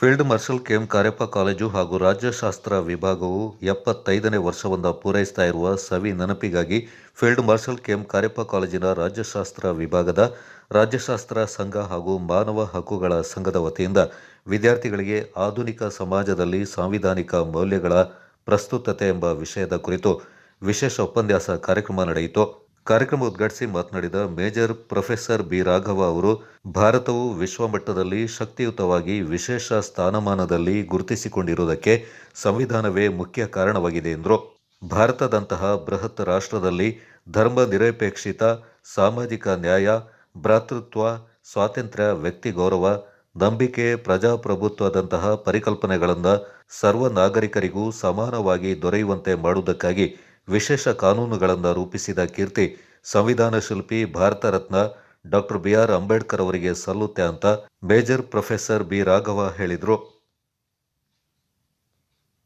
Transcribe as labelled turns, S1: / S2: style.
S1: Field marshal K M Cariappa college ಹಾಗೂ ರಾಜ್ಯಶಾಸ್ತ್ರ ವಿಭಾಗವು ಎಪ್ಪತ್ತೈದನೇ ವರ್ಷವೊಂದ ಪೂರೈಸ್ತಾ ಇರುವ ಸವಿ ನೆನಪಿಗಾಗಿ ಫೀಲ್ಡ್ ಮಾರ್ಷಲ್ ಕೆಎಂ ಕಾರ್ಯಪ್ಪ ಕಾಲೇಜಿನ ರಾಜ್ಯಶಾಸ್ತ್ರ ವಿಭಾಗದ ರಾಜ್ಯಶಾಸ್ತ್ರ ಸಂಘ ಹಾಗೂ ಮಾನವ ಹಕ್ಕುಗಳ ಸಂಘದ ವತಿಯಿಂದ ವಿದ್ಯಾರ್ಥಿಗಳಿಗೆ ಆಧುನಿಕ ಸಮಾಜದಲ್ಲಿ ಸಾಂವಿಧಾನಿಕ ಮೌಲ್ಯಗಳ ಪ್ರಸ್ತುತತೆ ಎಂಬ ವಿಷಯದ ಕುರಿತು ವಿಶೇಷ ಉಪನ್ಯಾಸ ಕಾರ್ಯಕ್ರಮ ನಡೆಯಿತು. ಕಾರ್ಯಕ್ರಮ ಉದ್ಘಾಟಿಸಿ ಮಾತನಾಡಿದ ಮೇಜರ್ ಪ್ರೊಫೆಸರ್ ಬಿ ರಾಘವ ಅವರು, ಭಾರತವು ವಿಶ್ವಮಟ್ಟದಲ್ಲಿ ಶಕ್ತಿಯುತವಾಗಿ ವಿಶೇಷ ಸ್ಥಾನಮಾನದಲ್ಲಿ ಗುರುತಿಸಿಕೊಂಡಿರುವುದಕ್ಕೆ ಸಂವಿಧಾನವೇ ಮುಖ್ಯ ಕಾರಣವಾಗಿದೆ ಎಂದರು. ಭಾರತದಂತಹ ಬೃಹತ್ ರಾಷ್ಟ್ರದಲ್ಲಿ ಧರ್ಮ ನಿರಪೇಕ್ಷಿತ, ಸಾಮಾಜಿಕ ನ್ಯಾಯ, ಭ್ರಾತೃತ್ವ, ಸ್ವಾತಂತ್ರ್ಯ, ವ್ಯಕ್ತಿ ಗೌರವ, ನಂಬಿಕೆ, ಪ್ರಜಾಪ್ರಭುತ್ವದಂತಹ ಪರಿಕಲ್ಪನೆಗಳನ್ನು ಸರ್ವ ನಾಗರಿಕರಿಗೂ ಸಮಾನವಾಗಿ ದೊರೆಯುವಂತೆ ಮಾಡುವುದಕ್ಕಾಗಿ ವಿಶೇಷ ಕಾನೂನುಗಳನ್ನು ರೂಪಿಸಿದ ಕೀರ್ತಿ ಸಂವಿಧಾನ ಶಿಲ್ಪಿ Bharat Ratna doctor B R Ambedkar ಅವರಿಗೆ ಸಲ್ಲುತ್ತೆ ಅಂತ ಮೇಜರ್ ಪ್ರೊಫೆಸರ್ ಬಿ ರಾಘವ ಹೇಳಿದರು.